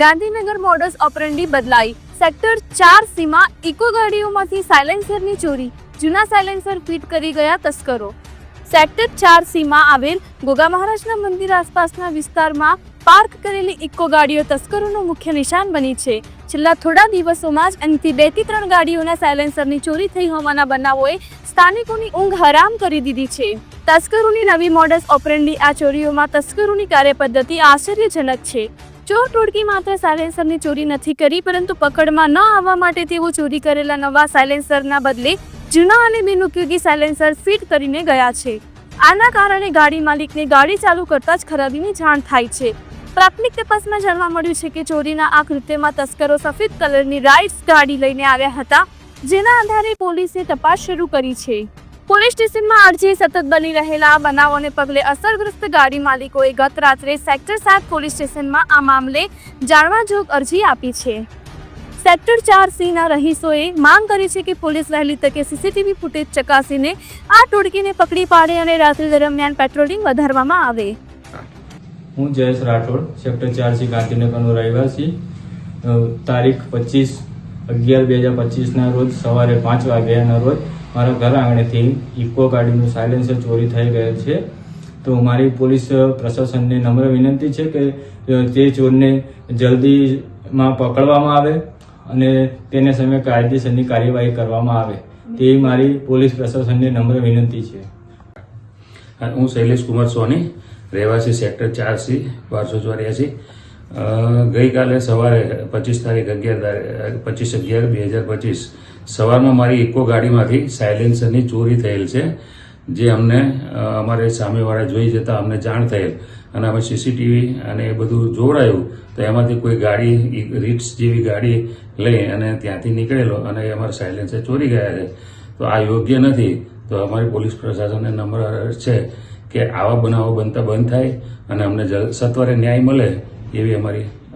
Gandhinagar modus operandi બદલાઈ. Sector ચાર સીમા eco ગાડીઓમાંથી સાયલેન્સરની ચોરી. જૂના સાયલેન્સર ફિટ કરી ગયા તસ્કરો. સેક્ટર ચાર સીમા આવેલ ગોગા મહારાજના મંદિર આસપાસના વિસ્તારમાં પાર્ક કરેલી ઇકો ગાડીઓ તસ્કરોનું મુખ્ય નિશાન બની છે. છેલ્લા થોડા દિવસોમાં જ અહીંથી બેથી ત્રણ ગાડીઓના સાયલેન્સરની ચોરી થઈ હોવાના બનાવોએ સ્થાનિકોની ઊંઘ હરામ કરી દીધી છે. તસ્કરોની નવી મોડસ ઓપરેન્ડી આ ચોરીઓમાં તસ્કરોની કાર્યપદ્ધતિ આશ્ચર્યજનક છે. ચોર ટોળકી માત્ર સાયલેન્સરની ચોરી નથી કરી, પરંતુ પકડમાં ન આવવા માટે તેઓ ચોરી કરેલા નવા સાયલેન્સરના બદલે જૂના અને બિનઉપયોગી સાયલેન્સર ફિટ કરીને ગયા છે. આના કારણે ગાડી માલિકને ગાડી ચાલુ કરતા જ ખરાબીની જાણ થાય છે. પ્રાથમિક તપાસમાં જાણવા મળ્યું છે કે ચોરીના આ કૃત્યમાં તસ્કરો સફેદ કલરની રાઇડ્સ ગાડી લઈને આવ્યા હતા, જેના આધારે પોલીસે તપાસ શરૂ કરી છે. પોલીસ સ્ટેશનમાં અરજી સતત બની રહેલા બનાવોને પગલે અસરગ્રસ્ત ગાડી માલિકોએ ગત રાત્રે સેક્ટર સાત પોલીસ સ્ટેશનમાં આ મામલે જાણવા જોગ અરજી આપી છે. સેક્ટર ચાર સીના રહીશોએ માંગ કરી છે કે પોલીસ વહેલી તકે સીસીટીવી ફૂટેજ ચકાસીને આ ટોળકીને પકડી પાડે અને રાત્રિ દરમિયાન પેટ્રોલિંગ વધારવામાં આવે. હું જયેશ રાઠોડ, સેક્ટર ચાર સી ગાંધીનગરનો રહેવાસી તારીખ પચીસ, અગિયાર બે હજાર પચીસના રોજ સવારે પાંચ વાગ્યાના રોજ મારા ઘર આંગણેથી ઇકો ગાડીનું સાયલેન્સર ચોરી થઈ ગયેલ છે. તો મારી પોલીસ પ્રશાસનને નમ્ર વિનંતી છે કે તે ચોરને જલ્દીમાં પકડવામાં આવે અને તેને સામે કાયદેસરની કાર્યવાહી કરવામાં આવે. તે મારી પોલીસ પ્રશાસનને નમ્ર વિનંતી છે. હું શૈલેષ કુમાર સોની, રહેવાસી સેક્ટર ચાર સી, બારસો ચોર્યાસી. ગઈકાલે સવારે પચીસ તારીખ અગિયાર પચીસ અગિયાર, બે હજાર પચીસ, સવારમાં મારી ઇકો ગાડીમાંથી સાયલેન્સરની ચોરી થયેલ છે, જે અમને અમારે સામેવાળા જોઈ જતાં અમને જાણ થયેલ. અને અમે સીસીટીવી અને એ બધું જોડાયું તો એમાંથી કોઈ ગાડી રીટ્સ જેવી ગાડી લઈ અને ત્યાંથી નીકળેલો અને એ અમારા સાયલેન્સર ચોરી ગયા છે. તો આ યોગ્ય નથી. તો અમારી પોલીસ પ્રશાસનને નમ્ર છે કે આવા બનાવો બનતા બંધ થાય અને અમને સત્વરે ન્યાય મળે એવી અમારી